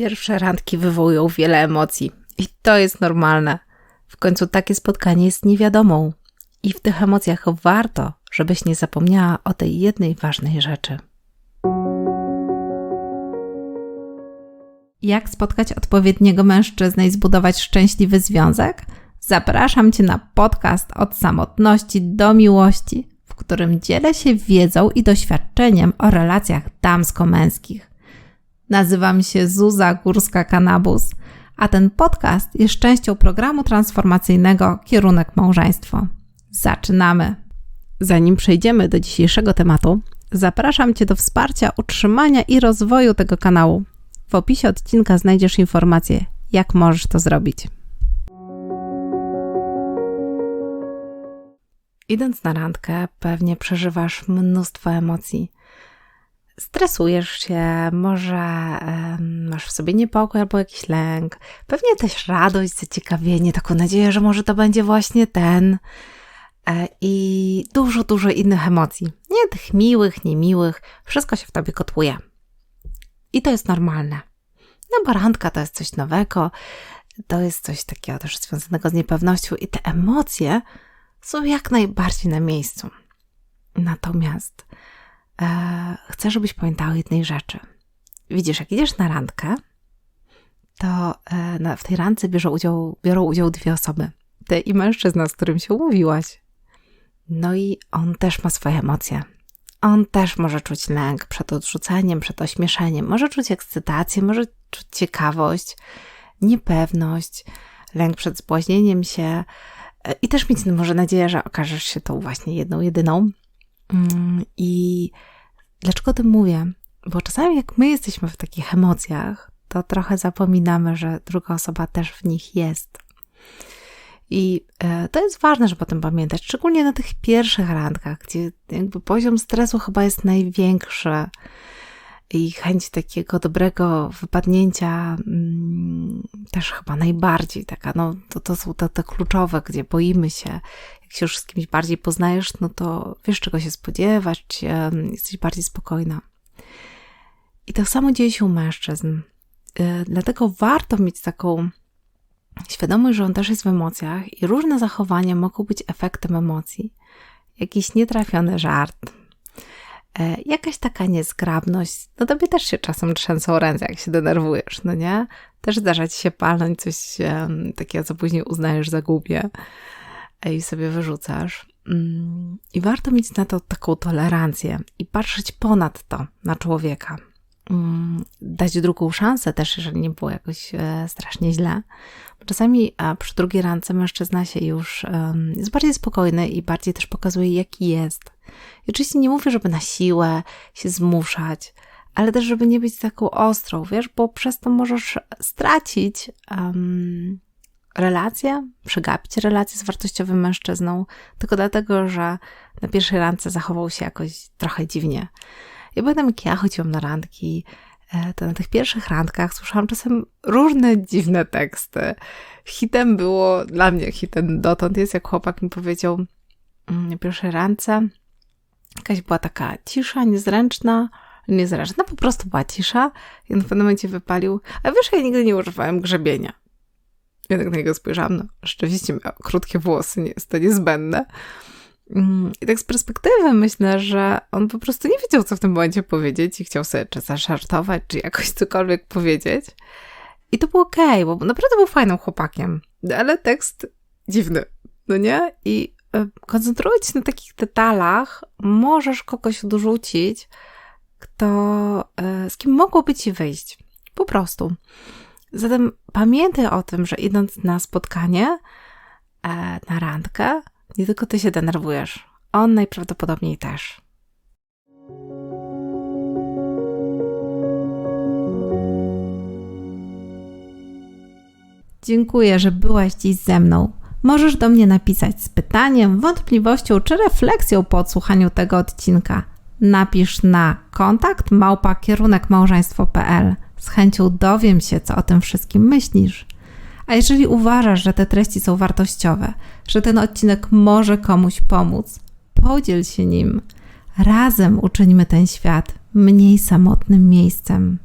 Pierwsze randki wywołują wiele emocji i to jest normalne. W końcu takie spotkanie jest niewiadomą i w tych emocjach warto, żebyś nie zapomniała o tej jednej ważnej rzeczy. Jak spotkać odpowiedniego mężczyznę i zbudować szczęśliwy związek? Zapraszam Cię na podcast od samotności do miłości, w którym dzielę się wiedzą i doświadczeniem o relacjach damsko-męskich. Nazywam się Zuza Górska-Kanabus, a ten podcast jest częścią programu transformacyjnego Kierunek Małżeństwo. Zaczynamy! Zanim przejdziemy do dzisiejszego tematu, zapraszam Cię do wsparcia utrzymania i rozwoju tego kanału. W opisie odcinka znajdziesz informacje, jak możesz to zrobić. Idąc na randkę, pewnie przeżywasz mnóstwo emocji. Stresujesz się, może masz w sobie niepokój albo jakiś lęk, pewnie też radość, zaciekawienie, taką nadzieję, że może to będzie właśnie ten. E, I dużo, dużo innych emocji. Nie tych miłych, niemiłych, wszystko się w tobie kotłuje. I to jest normalne. No bo to jest coś nowego, to jest coś takiego też związanego z niepewnością i te emocje są jak najbardziej na miejscu. Natomiast chcę, żebyś pamiętał jednej rzeczy. Widzisz, jak idziesz na randkę, to e, w tej randce biorą udział, biorą udział dwie osoby. Ty i mężczyzna, z którym się umówiłaś. No i on też ma swoje emocje. On też może czuć lęk przed odrzuceniem, przed ośmieszeniem, może czuć ekscytację, może czuć ciekawość, niepewność, lęk przed zbłaźnieniem się, i też mieć może nadzieję, że okażesz się tą właśnie jedną, jedyną. Mm, I dlaczego o tym mówię? Bo czasami jak my jesteśmy w takich emocjach, to trochę zapominamy, że druga osoba też w nich jest. I e, to jest ważne, żeby o tym pamiętać, szczególnie na tych pierwszych randkach, gdzie jakby poziom stresu chyba jest największy i chęć takiego dobrego wypadnięcia mm, też chyba najbardziej taka, no to, to są te, te kluczowe, gdzie boimy się, jak się już z kimś bardziej poznajesz, no to wiesz czego się spodziewać, jesteś bardziej spokojna. I tak samo dzieje się u mężczyzn. Y, dlatego warto mieć taką świadomość, że on też jest w emocjach i różne zachowania mogą być efektem emocji. Jakiś nietrafiony żart, E, jakaś taka niezgrabność. No tobie też się czasem trzęsą ręce, jak się denerwujesz, no nie? Też zdarza ci się palnąć coś takiego, co później uznajesz za głupie i sobie wyrzucasz. Mm, I warto mieć na to taką tolerancję i patrzeć ponad to na człowieka. Mm, dać drugą szansę też, jeżeli nie było jakoś e, strasznie źle. Czasami przy drugiej randce mężczyzna się już jest bardziej spokojny i bardziej też pokazuje, jaki jest. I oczywiście nie mówię, żeby na siłę się zmuszać, ale też, żeby nie być taką ostrą, wiesz, bo przez to możesz stracić um, relację, przegapić relację z wartościowym mężczyzną, tylko dlatego, że na pierwszej randce zachował się jakoś trochę dziwnie. Ja pamiętam, jak ja chodziłam na randki, e, to na tych pierwszych randkach słyszałam czasem różne dziwne teksty. Hitem było, dla mnie hitem dotąd jest, jak chłopak mi powiedział mm, na pierwszej randce, jakaś była taka cisza, niezręczna, niezręczna, po prostu była cisza i on w pewnym momencie wypalił, a wiesz, ja nigdy nie używałem grzebienia. Ja tak na niego spojrzałam, no rzeczywiście miał krótkie włosy, nie jest to niezbędne. Mm, I tak z perspektywy myślę, że on po prostu nie wiedział, co w tym momencie powiedzieć i chciał sobie czy zaszartować, czy jakoś cokolwiek powiedzieć. I to było okej, okay, bo naprawdę był fajnym chłopakiem, ale tekst dziwny, no nie? I e, koncentrując się na takich detalach, możesz kogoś odrzucić, kto, e, z kim mogłoby ci wyjść. Po prostu. Zatem pamiętaj o tym, że idąc na spotkanie, e, na randkę, nie tylko ty się denerwujesz, on najprawdopodobniej też. Dziękuję, że byłaś dziś ze mną. Możesz do mnie napisać z pytaniem, wątpliwością czy refleksją po odsłuchaniu tego odcinka. Napisz na kontakt małpa kierunek Z chęcią dowiem się, co o tym wszystkim myślisz. A jeżeli uważasz, że te treści są wartościowe, że ten odcinek może komuś pomóc, podziel się nim. Razem uczyńmy ten świat mniej samotnym miejscem.